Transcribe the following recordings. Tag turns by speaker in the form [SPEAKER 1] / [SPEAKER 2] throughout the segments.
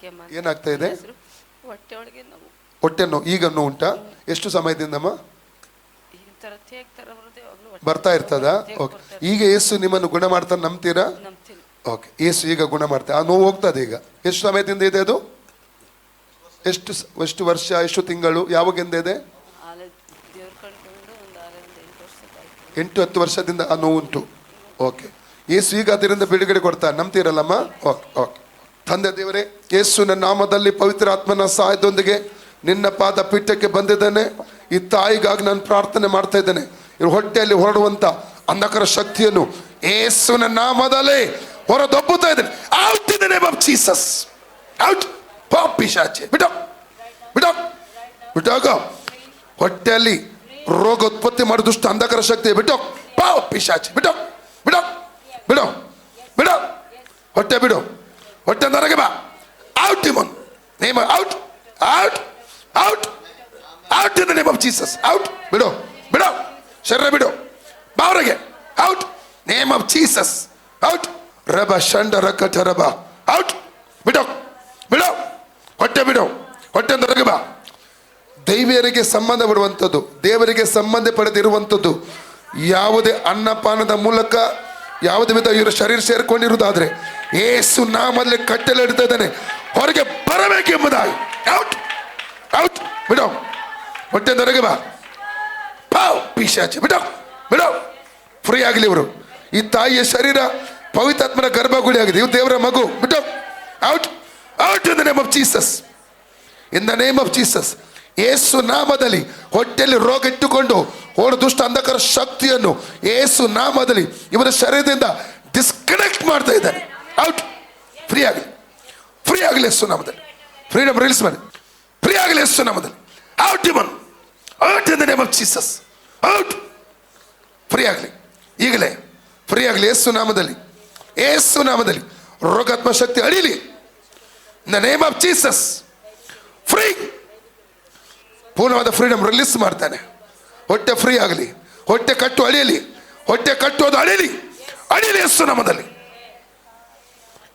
[SPEAKER 1] ಭಾಗ್ಯಮ್ಮ ಅಂತ
[SPEAKER 2] ಏನಾಗ್ತಾ ಇದೆ?
[SPEAKER 1] ಹೆಸ್ರು. ಹೊಟ್ಟೆ ಒಳಗೆ ನೋವು.
[SPEAKER 2] ಹೊಟ್ಟೆ ನೋವು ಈಗ ನೋವು ಉಂಟಾ? ಎಷ್ಟು ಸಮಯದಿಂದಮ್ಮ
[SPEAKER 1] ಈ ಥರ ತೇಗ್ ಥರ ಬರುತ್ತೆ ಯಾವಾಗ್ಲೂ ಹೊಟ್ಟೆ
[SPEAKER 2] ಬರ್ತಾ ಇರ್ತದ?
[SPEAKER 1] ತೇಗ್
[SPEAKER 2] ಓಕೆ.
[SPEAKER 1] ಬರ್ತಾ
[SPEAKER 2] ಈಗ ಯೇಸು ನಿಮ್ಮನ್ನು ಗುಣ ಮಾಡ್ತಾನೆ ನಂಬ್ತೀರಾ?
[SPEAKER 1] ನಂಬ್ತೀನಿ.
[SPEAKER 2] ಓಕೆ. ಯೇಸು ಈಗ ಗುಣ ಮಾಡ್ತಾರೆ ಆ ನೋವು ಹೋಗ್ತದೆ ಈಗ. ಎಷ್ಟು ಸಮಯದಿಂದ ಇದೆ ಅದು? ಎಷ್ಟು ಸ- ಎಷ್ಟು ವರ್ಷ ಎಷ್ಟು ತಿಂಗಳು ಯಾವಾಗಿಂದ ಇದೆ?
[SPEAKER 1] ಆಲೆ ದೇವ್ರ ಕಂಡ್ಕೊಂಡು ಒಂದು ಆರರಿಂದ ಎಂಟು
[SPEAKER 2] ಹತ್ತು ವರ್ಷದಿಂದ ಆ ನೋವು ಉಂಟು. ಓಕೆ. ಯೇಸು ಈಗ ಅದರಿಂದ ಬಿಡುಗಡೆ ಕೊಡ್ತಾರೆ ನಂಬ್ತೀರಲ್ಲಮ್ಮ? Okay okay. ತಂದೆ ದೇವರೇ, ಯೇಸುವಿನ ನಾಮದಲ್ಲಿ ಪವಿತ್ರಾತ್ಮನ ಸಹಾಯದೊಂದಿಗೆ ನಿನ್ನ ಪಾದ ಪೀಠಕ್ಕೆ ಬಂದಿದ್ದೇನೆ. ಈ ತಾಯಿಗಾಗಿ ನಾನು ಪ್ರಾರ್ಥನೆ ಮಾಡ್ತಾ ಇದ್ದೇನೆ. ಹೊಟ್ಟೆಯಲ್ಲಿ ಹೊರಡುವಂತ ಅಂಧಕರ ಶಕ್ತಿಯನ್ನು ಯೇಸುವಿನ ನಾಮದಲ್ಲಿ ಹೊರದೊಬ್ಬುತ್ತಾ ಇದ್ದೇನೆ. Out in the name of Jesus out ಪಿಶಾಚೆ ಬಿಡೋ ಬಿಡೋ ಬಿಟ್ಟೋಗ ಹೊಟ್ಟೆಯಲ್ಲಿ ರೋಗ ಉತ್ಪತ್ತಿ ಮಾಡೋ ದುಷ್ಟ ಅಂಧಕರ ಶಕ್ತಿ ಬಿಟ್ಟು ಪಾವ್ ಪಿಶಾಚಿ ಬಿಡು ಬಿಡೋ ಬಿಡೋ ಹೊಟ್ಟೆ ಬಿಡು. ಹೊಟ್ಟೆ ಹೊರಗೆ ಬಾ. Out in name out out out out in the name of Jesus out ಬಿಡು ಬಿಡು ಶರೀರ ಬಿಡು ಬಾ out name of Jesus out ರಬ ಶಂಡ ರಕಟ ರಬ ಔಟ್ ಬಿಡು ಬಿಡು ಹೊಟ್ಟೆ ಬಿಡು ಹೊಟ್ಟೆ ಹೊರಗೆ ಬಾ. ದೈವಿಯರಿಗೆ ಸಂಬಂಧ ಪಡುವಂಥದ್ದು, ದೇವರಿಗೆ ಸಂಬಂಧ ಪಡೆದಿರುವಂಥದ್ದು, ಯಾವುದೇ ಅನ್ನಪಾನದ ಮೂಲಕ, ಯಾವುದೇ ವಿಧ ಇವರ ಶರೀರ ಸೇರಿಕೊಂಡಿರುವುದಾದ್ರೆ ಏಸು ಕಟ್ಟೆಲ್ಲ ಇಡ್ತಾ ಇದ್ದಾನೆ ಹೊರಗೆ ಬರಬೇಕೆಂಬುದಾಗಿ ಔಟ್ ಔಟ್ ಬಿಡೋ. ಹೊಟ್ಟೆ ಹೊರಗೆ ಬಾ. ಪಾವ್ ಪಿಶಾಚಿ. ಬಿಡೋ. ಬಿಡೋ. ಫ್ರೀ ಆಗಲಿ ಇವರು. ಈ ತಾಯಿಯ ಶರೀರ ಪವಿತ್ರಾತ್ಮನ ಗರ್ಭಗುಡಿ ಆಗಿದೆ ಇವು ದೇವರ ಮಗು. ಬಿಟ್ಟು out out in the name of Jesus in the name of Jesus ಏಸು ನಾಮದಲ್ಲಿ ಹೊಟ್ಟೆಯಲ್ಲಿ ರೋಗ ಇಟ್ಟುಕೊಂಡು ಓಡ ದುಷ್ಟ ಅಂಧಕರ ಶಕ್ತಿಯನ್ನು ಏಸು ನಾಮದಲ್ಲಿ ಇವರ ಶರೀರದಿಂದ ಡಿಸ್ಕನೆಕ್ಟ್ ಮಾಡ್ತಾ ಇದ್ದಾನೆ. ಔಟ್ ಫ್ರೀ ಆಗಲಿ. ಫ್ರೀ ಆಗಲಿ ಎಸ್ಸು ನಾಮದಲ್ಲಿ. ಫ್ರೀಡಮ್ ರಿಲೀಸ್ ಮಾಡಿ. ಫ್ರೀ ಆಗಲಿ ಎಸ್ಸು ನಾಮದಲ್ಲಿ. Out ಇಮನ್ out in the name of Jesus out free ಆಗಲಿ. ಈಗಲೇ ಫ್ರೀ ಆಗಲಿ ಏಸು ನಾಮದಲ್ಲಿ. ಏಸು ನಾಮದಲ್ಲಿ. ರೋಗಾತ್ಮ ಶಕ್ತಿ in the name of Jesus free ಪೂರ್ಣವಾದ ಫ್ರೀಡಮ್ ರಿಲೀಸ್ ಮಾಡ್ತಾನೆ. ಹೊಟ್ಟೆ ಫ್ರೀ ಆಗಲಿ. ಹೊಟ್ಟೆ ಕಟ್ಟು ಅಳಿಯಲಿ ಹೊಟ್ಟೆ ಕಟ್ಟೋದು ಅಳಿಲಿ. ಅಳಿಲಿ ಎಸ್ಸು ನಮ್ಮದಲ್ಲಿ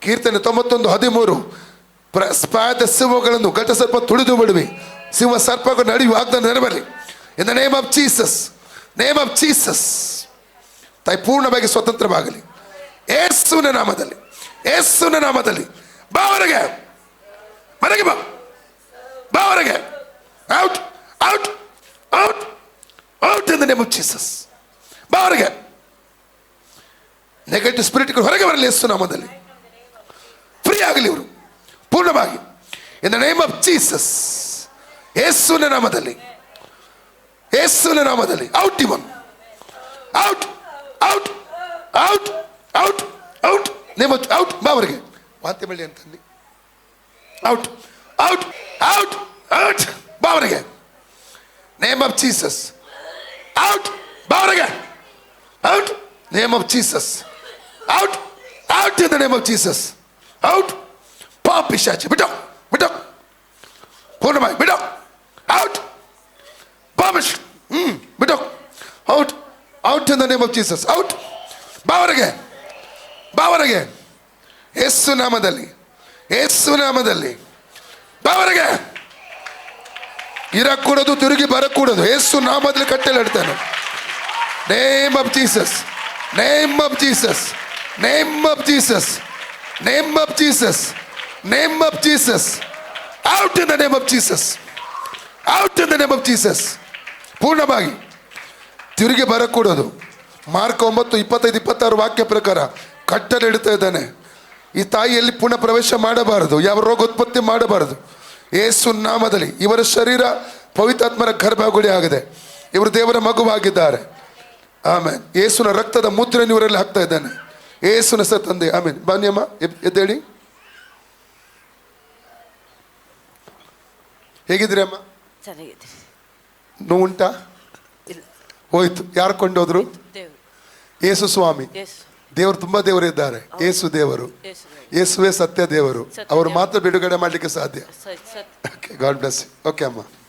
[SPEAKER 2] ಕೀರ್ತನೆ ತೊಂಬತ್ತೊಂದು, ಹದಿಮೂರು. ಪ್ರಸ್ಪಾದ ಸಿಂಹಗಳನ್ನು ಘಟ ಸರ್ಪ ತುಳಿದು ಬಿಡುವಿ. ಸಿಂಹ ಸರ್ಪಗಳು ನಡೆಯುವ ಆಗ್ದ ನೆರವೇರಲಿ. In the name of Jesus name of Jesus ತಾಯಿ ಪೂರ್ಣವಾಗಿ ಸ್ವತಂತ್ರವಾಗಲಿ. ಏಸುವಿನ ನಾಮದಲ್ಲಿ ಏಸುವಿನ ನಾಮದಲ್ಲಿ. ಬಾ ಹೊರಗೆ. ಮನೆಗೆ ಬಾ. ಬಾ out out out out in the name of Jesus ಬಾ ನೆಗೆಟಿವ್ ಸ್ಪಿರಿಟ್ಗಳು ಹೊರಗೆ ಬರಲಿ ಯೇಸು ನಾಮದಲ್ಲಿ. ಆಗಲಿ ಇವರು. ಪೂರ್ಣವಾಗಿ. In the name of Jesus ಯೇಸುವಿನ ನಾಮದಲ್ಲಿ. ಯೇಸುವಿನ ನಾಮದಲ್ಲಿ. ಔಟ್ ಇವನ್ out out out out out name out ಬಾ ಅವರಿಗೆ. ವಾಂತಿ ಮಳ್ಳಿ ಅಂತಂದು ಔಟ್ ಔಟ್ ಔಟ್ ಔಟ್ ಬಾ ನೇಮ್ ಆಫ್ ಜೀಸಸ್ ಔಟ್ ಬಾ out name of Jesus out out in the name of Jesus out ಪಾ ಪಿಶಾಚಿ ಬಿಟ್ಟು ಬಿಟ್ಟು ಪೂರ್ಣವಾಗಿ ಬಿಡು ಔಟ್ ಬಾ ಹ್ಞೂ ಬಿಟ್ಟು out out in the name of Jesus out ಬಾವರಿಗೆ ಬಾ ಹೊರಗೆ ಯೇಸು ನಾಮದಲ್ಲಿ ಯೇಸು ನಾಮದಲ್ಲಿ ಬಾ ಹೊರಗೆ ಇರಕೂಡದು ತಿರುಗಿ ಬರಕೂಡದು ಯೇಸು ನಾಮದಲ್ಲಿ ಕಟ್ಟೆಲ್ಲ ಇಡ್ತಾನೆ name of Jesus name of Jesus name of Jesus name of Jesus name of Jesus out in the name of Jesus out in the name of Jesus ಪೂರ್ಣವಾಗಿ ತಿರುಗಿ ಬರಕೂಡೋದು. ಮಾರ್ಕ್ ಒಂಬತ್ತು, ಇಪ್ಪತ್ತೈದು, ಇಪ್ಪತ್ತಾರು ವಾಕ್ಯ ಪ್ರಕಾರ ಕಟ್ಟಲೆ ಇಡ್ತಾ ಇದ್ದಾನೆ. ಈ ತಾಯಿಯಲ್ಲಿ ಪುನಃ ಪ್ರವೇಶ ಮಾಡಬಾರದು. ಯಾವ ರೋಗ ಉತ್ಪತ್ತಿ ಮಾಡಬಾರದು. ಏಸು ನಾಮದಲ್ಲಿ ಇವರ ಶರೀರ ಪವಿತ್ರಾತ್ಮರ ಗರ್ಭಗುಡಿ ಆಗಿದೆ. ಇವರು ದೇವರ ಮಗುವಾಗಿದ್ದಾರೆ. ಆಮೇಲೆ ಏಸುನ ರಕ್ತದ ಮುದ್ರೆಯನ್ನು ಇವರಲ್ಲಿ ಹಾಕ್ತಾ ಇದ್ದಾನೆ. ಏಸುನ ಸ ತಂದೆ. ಆಮೇಲೆ ಬನ್ನಿಯಮ್ಮ ಎದ್- ಎದ್ದೇಳಿ. ಹೇಗಿದ್ರಿ ಅಮ್ಮ?
[SPEAKER 1] ಚೆನ್ನಾಗಿದೆ
[SPEAKER 2] ನೋವುಂಟಾ? ಹೋಯ್ತು. ಯಾರು ಕೊಂಡೋದ್ರು? ಏಸು ಸ್ವಾಮಿ. ದೇವರು ತುಂಬಾ ದೇವರು ಇದ್ದಾರೆ. ಏಸು ದೇವರು. ಏಸುವೆ ಸತ್ಯ ದೇವರು. ಅವರು. ಮಾತ್ರ ಬಿಡುಗಡೆ ಮಾಡಲಿಕ್ಕೆ ಸಾಧ್ಯ. ಓಕೆ ಗಾಡ್ ಬ್ಲೆಸ್ ಓಕೆ ಅಮ್ಮ.